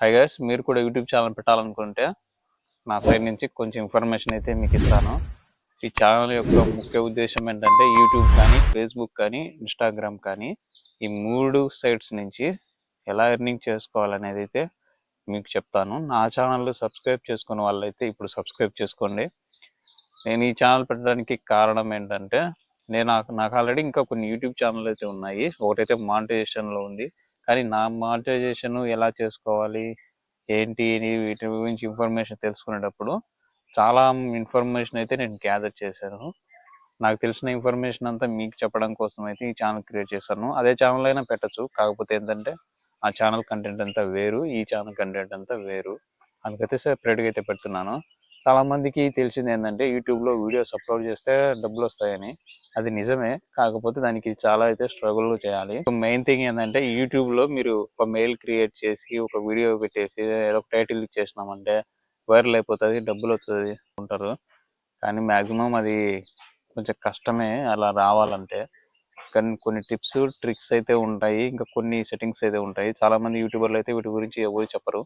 Hi guys మీరు కూడా YouTube channel పెట్టాలనుకుంటే నా సైడ్ నుంచి కొంచెం ఇన్ఫర్మేషన్ అయితే మీకు ఇస్తాను. ఈ ఛానల్ యొక్క ముఖ్య ఉద్దేశం ఏంటంటే యూట్యూబ్ కానీ ఫేస్బుక్ కానీ ఇన్స్టాగ్రామ్ కానీ ఈ మూడు సైట్స్ నుంచి ఎలా ఎర్నింగ్ చేసుకోవాలనేది అయితే మీకు చెప్తాను. నా ఛానల్ సబ్స్క్రైబ్ చేసుకున్న వాళ్ళైతే ఇప్పుడు సబ్స్క్రైబ్ చేసుకోండి. నేను ఈ ఛానల్ పెట్టడానికి కారణం ఏంటంటే నేను నాకు నాకు ఆల్రెడీ ఇంకా కొన్ని యూట్యూబ్ ఛానల్ అయితే ఉన్నాయి. ఒకటైతే మానిటైజేషన్లో ఉంది. కానీ నా మానిటైజేషన్ ఎలా చేసుకోవాలి? ఏంటి? అని వీటి గురించి ఇన్ఫర్మేషన్ తెలుసుకునేటప్పుడు చాలా ఇన్ఫర్మేషన్ అయితే నేను గ్యాదర్ చేశాను. నాకు తెలిసిన ఇన్ఫర్మేషన్ అంతా మీకు చెప్పడం కోసం అయితే ఈ ఛానల్ క్రియేట్ చేశాను. అదే ఛానల్ అయినా పెట్టచ్చు. కాకపోతే ఏంటంటే ఆ ఛానల్ కంటెంట్ అంతా వేరు ఈ ఛానల్ కంటెంట్ అంతా వేరు. అందుకైతే సెపరేట్గా అయితే పెడుతున్నాను. చాలా మందికి తెలిసింది ఏంటంటే యూట్యూబ్లో వీడియోస్ అప్లోడ్ చేస్తే డబ్బులు వస్తాయని. అది నిజమే. కాకపోతే దానికి చాలా అయితే స్ట్రగుల్ చేయాలి. మెయిన్ థింగ్ ఏంటంటే యూట్యూబ్లో మీరు ఒక మెయిల్ క్రియేట్ చేసి ఒక వీడియో పెట్టేసి ఏదో ఒక టైటిల్ ఇచ్చేసినామంటే వైరల్ అయిపోతుంది డబ్బులు వస్తుంది ఉంటారు కానీ మ్యాక్సిమం అది కొంచెం కష్టమే అలా రావాలంటే. కానీ కొన్ని టిప్స్ ట్రిక్స్ అయితే ఉంటాయి. ఇంకా కొన్ని సెట్టింగ్స్ అయితే ఉంటాయి. చాలా మంది యూట్యూబర్లు అయితే వీటి గురించి ఎవరు చెప్పరు.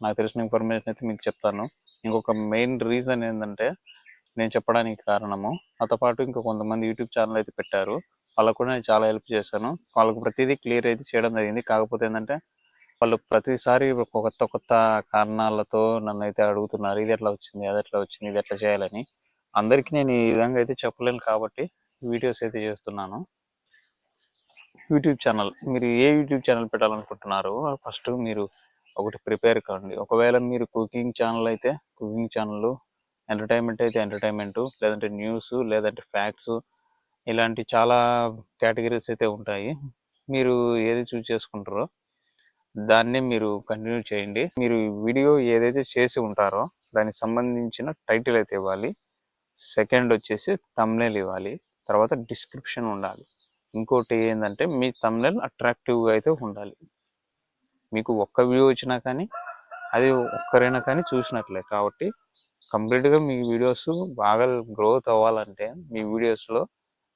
నాకు తెలిసిన ఇన్ఫర్మేషన్ అయితే మీకు చెప్తాను. ఇంకొక మెయిన్ రీజన్ ఏంటంటే నేను చెప్పడానికి కారణము. నాతో పాటు ఇంకా కొంతమంది యూట్యూబ్ ఛానల్ అయితే పెట్టారు. వాళ్ళకు కూడా నేను చాలా హెల్ప్ చేశాను. వాళ్ళకు ప్రతిదీ క్లియర్ అయితే చేయడం జరిగింది. కాకపోతే ఏంటంటే వాళ్ళు ప్రతిసారి కొత్త కొత్త కారణాలతో నన్ను అయితే అడుగుతున్నారు. ఇది ఎట్లా వచ్చింది? అది ఎట్లా వచ్చింది? ఇది ఎట్లా చేయాలని. అందరికీ నేను ఈ విధంగా అయితే చెప్పలేను కాబట్టి వీడియోస్ అయితే చేస్తున్నాను. YouTube channel. మీరు ఏ యూట్యూబ్ ఛానల్ పెట్టాలనుకుంటున్నారు ఫస్ట్ మీరు ఒకటి ప్రిపేర్ కాండి. ఒకవేళ మీరు కుకింగ్ ఛానల్ అయితే కుకింగ్ ఛానల్ ఎంటర్టైన్మెంట్ అయితే ఎంటర్టైన్మెంట్ లేదంటే న్యూస్ లేదంటే ఫ్యాక్ట్స్ ఇలాంటి చాలా కేటగిరీస్ అయితే ఉంటాయి. మీరు ఏది చూస్ చేసుకుంటారో దాన్నే మీరు కంటిన్యూ చేయండి. మీరు వీడియో ఏదైతే చేసి ఉంటారో దానికి సంబంధించిన టైటిల్ అయితే ఇవ్వాలి. సెకండ్ వచ్చేసి తమ్నేల్ ఇవ్వాలి. తర్వాత డిస్క్రిప్షన్ ఉండాలి. ఇంకోటి ఏంటంటే మీ తమ్నేల్ అట్రాక్టివ్గా అయితే ఉండాలి. మీకు ఒక్క వ్యూ వచ్చినా కానీ అది ఒక్కరైనా కానీ చూసినట్లే కాబట్టి కంప్లీట్గా మీ వీడియోస్ బాగా గ్రోత్ అవ్వాలంటే మీ వీడియోస్లో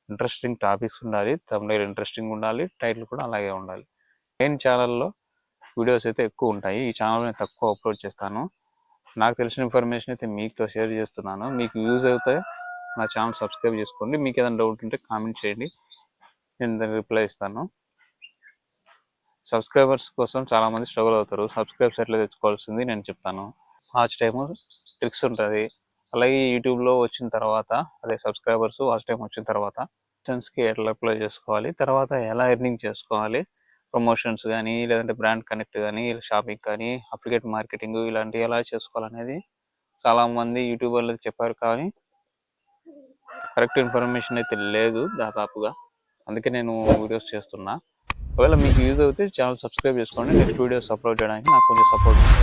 ఇంట్రెస్టింగ్ టాపిక్స్ ఉండాలి తమిళ ఇంట్రెస్టింగ్ ఉండాలి టైటిల్ కూడా అలాగే ఉండాలి. మెయిన్ ఛానల్లో వీడియోస్ అయితే ఎక్కువ ఉంటాయి. ఈ ఛానల్ నేను తక్కువ అప్లోడ్ చేస్తాను. నాకు తెలిసిన ఇన్ఫర్మేషన్ అయితే మీతో షేర్ చేస్తున్నాను. మీకు యూజ్ అయితే నా ఛానల్ సబ్స్క్రైబ్ చేసుకోండి. మీకు ఏదైనా డౌట్ ఉంటే కామెంట్ చేయండి. నేను దాన్ని రిప్లై ఇస్తాను. సబ్స్క్రైబర్స్ కోసం చాలా మంది స్ట్రగుల్ అవుతారు. సబ్స్క్రైబ్స్ ఎట్లా తెచ్చుకోవాల్సింది నేను చెప్తాను. వాచ్ టైము ట్రిక్స్ ఉంటుంది. అలాగే యూట్యూబ్లో వచ్చిన తర్వాత అదే సబ్స్క్రైబర్స్ ఫస్ట్ టైం వచ్చిన తర్వాత కి ఎట్లా అప్లై చేసుకోవాలి తర్వాత ఎలా ఎర్నింగ్ చేసుకోవాలి ప్రమోషన్స్ కానీ లేదంటే బ్రాండ్ కనెక్ట్ కానీ షాపింగ్ కానీ అప్లికేట్ మార్కెటింగ్ ఇలాంటివి ఎలా చేసుకోవాలనేది చాలా మంది యూట్యూబర్లు చెప్పారు కానీ కరెక్ట్ ఇన్ఫర్మేషన్ అయితే లేదు దాదాపుగా. అందుకే నేను వీడియోస్ చేస్తున్నా. ఒకవేళ మీకు యూజ్ అవుతే ఛానల్ సబ్స్క్రైబ్ చేసుకోండి నెక్స్ట్ వీడియోస్ అప్లోడ్ చేయడానికి నాకు కొంచెం సపోర్ట్ ఉంటుంది.